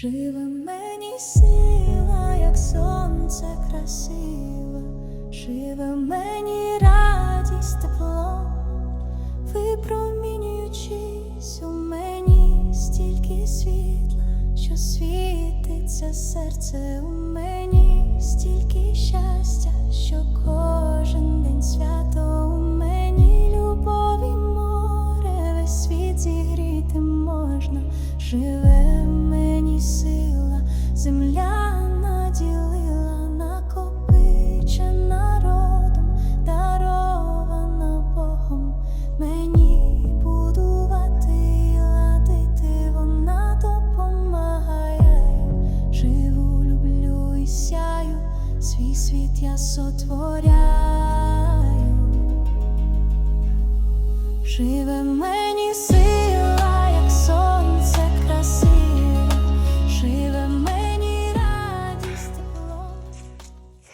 Живе мені сила, як сонце красиве, живе мені радість тепло, випромінюючись у мені стільки світла, що світиться серце у мені, стільки щастя, що кожен день свято у мені, любові море, весь світ зігріти можна, живе свій світ я сотворяю. Живе мені сила.